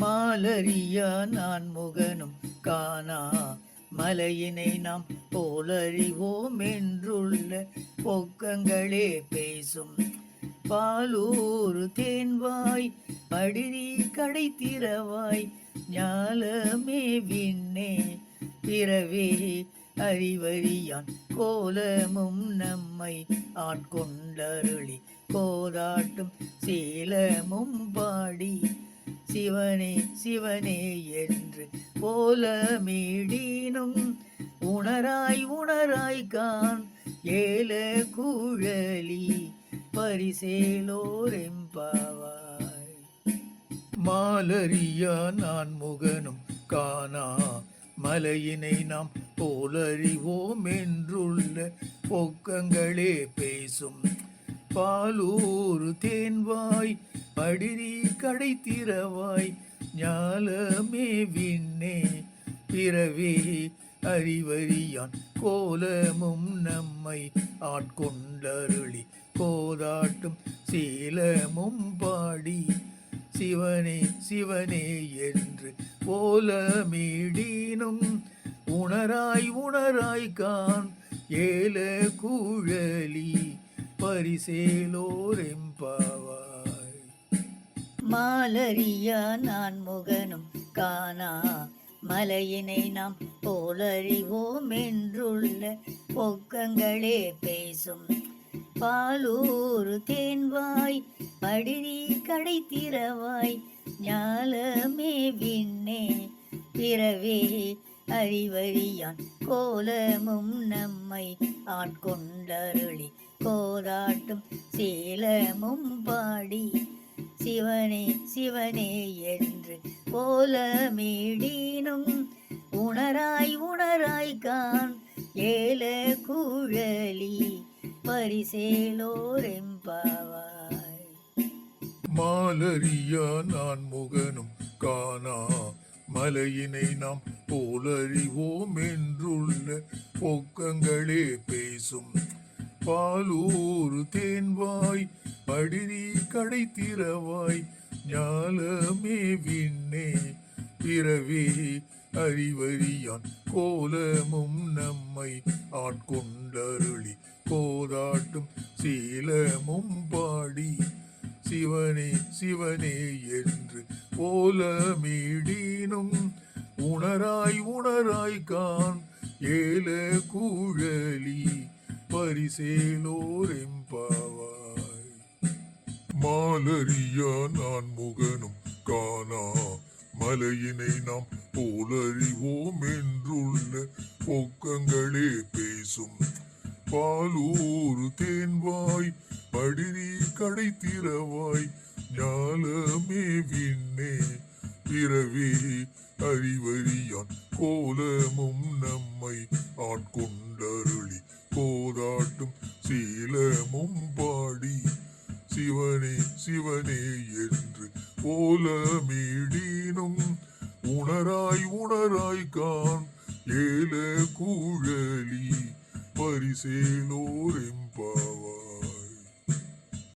மாலரியா நான் முகனும் காணா. மலையினை நாம் போலறிவோம் என்றுள்ள பொக்கங்களே பேசும். பாலூர் தேன்வாய் படிரி கடை திறவாய் ஞாலமே விண்ணே. பிறவே அறிவறியான் கோலமும் நம்மை ஆட்கொண்டருளி. கோதாட்டும் சீலமும் பாடி சிவனே சிவனே என்று போலமிடினும் உணராய் உணராய் கான் ஏல குழலி பரிசேலோரெம்பாவாய். மாலரியா நான் முகனும் காணா மலையினை நாம் போலறிவோம் என்றுள்ள பொக்கங்களே பேசும். பாலூர் தேன்வாய் படிரி கடை திறவாய் ஞாலமே விண்ணே. பிறவே அறிவறியான் கோலமும் நம்மை ஆட்கொண்டருளி. கோதாட்டும் சீலமும் பாடி. சிவனே சிவனே என்று போலமீடினும் உணராய் உணராய் கான் ஏல குழலி. பரிசேலோரெம்பாவ மாலரியா நான் முகனும் காணா. மலையினை நாம் போலறிவோம் என்றுள்ள பொக்கங்களே பேசும். பாலூர் தேன்வாய் படிரி கடை திறவாய் ஞாலமே விண்ணே. பிறவே அறிவறியான் கோலமும் நம்மை ஆட்கொண்டருளி கோதாட்டும் சீலமும் பாடி. சிவனே சிவனே என்று போலமீடினும் உணராய் உணராய் கான் ஏல குழலி பரிசேலோரெம்பாவாய். மாலரியா நான் முகனும் காணா மலையினை நாம் போலறிவோம் என்றுள்ள பொக்கங்களே பேசும். பாலூர் தேன்வாய் படிரி கடை திறவாய் ஞாலமே விண்ணே. பிறவே அறிவறியான் கோலமும் நம்மை ஆட்கொண்டருளி. கோதாட்டும் சீலமும் பாடி. சிவனே சிவனே என்று போலமீடினும் உணராய் உணராய் கான் ஏல குழலி. பரிசேலோரெம்பாவாய் மாலரியா நான் முகனும் காணா. மலையினை நாம் போலறிவோம் என்றுள்ள பொக்கங்களே பேசும். பாலூர் தேன்வாய் படிரி கடை திறவாய் ஞாலமே விண்ணே. பிறவே அறிவறியான் கோலமும் நம்மை ஆட்கொண்டருளி கோதாட்டும் சீலமும் பாடி. சிவனே சிவனே என்று போலமேடீனும் உணராய் உணராய் கான் ஏல கூழலி பரிசேலோரெம்பா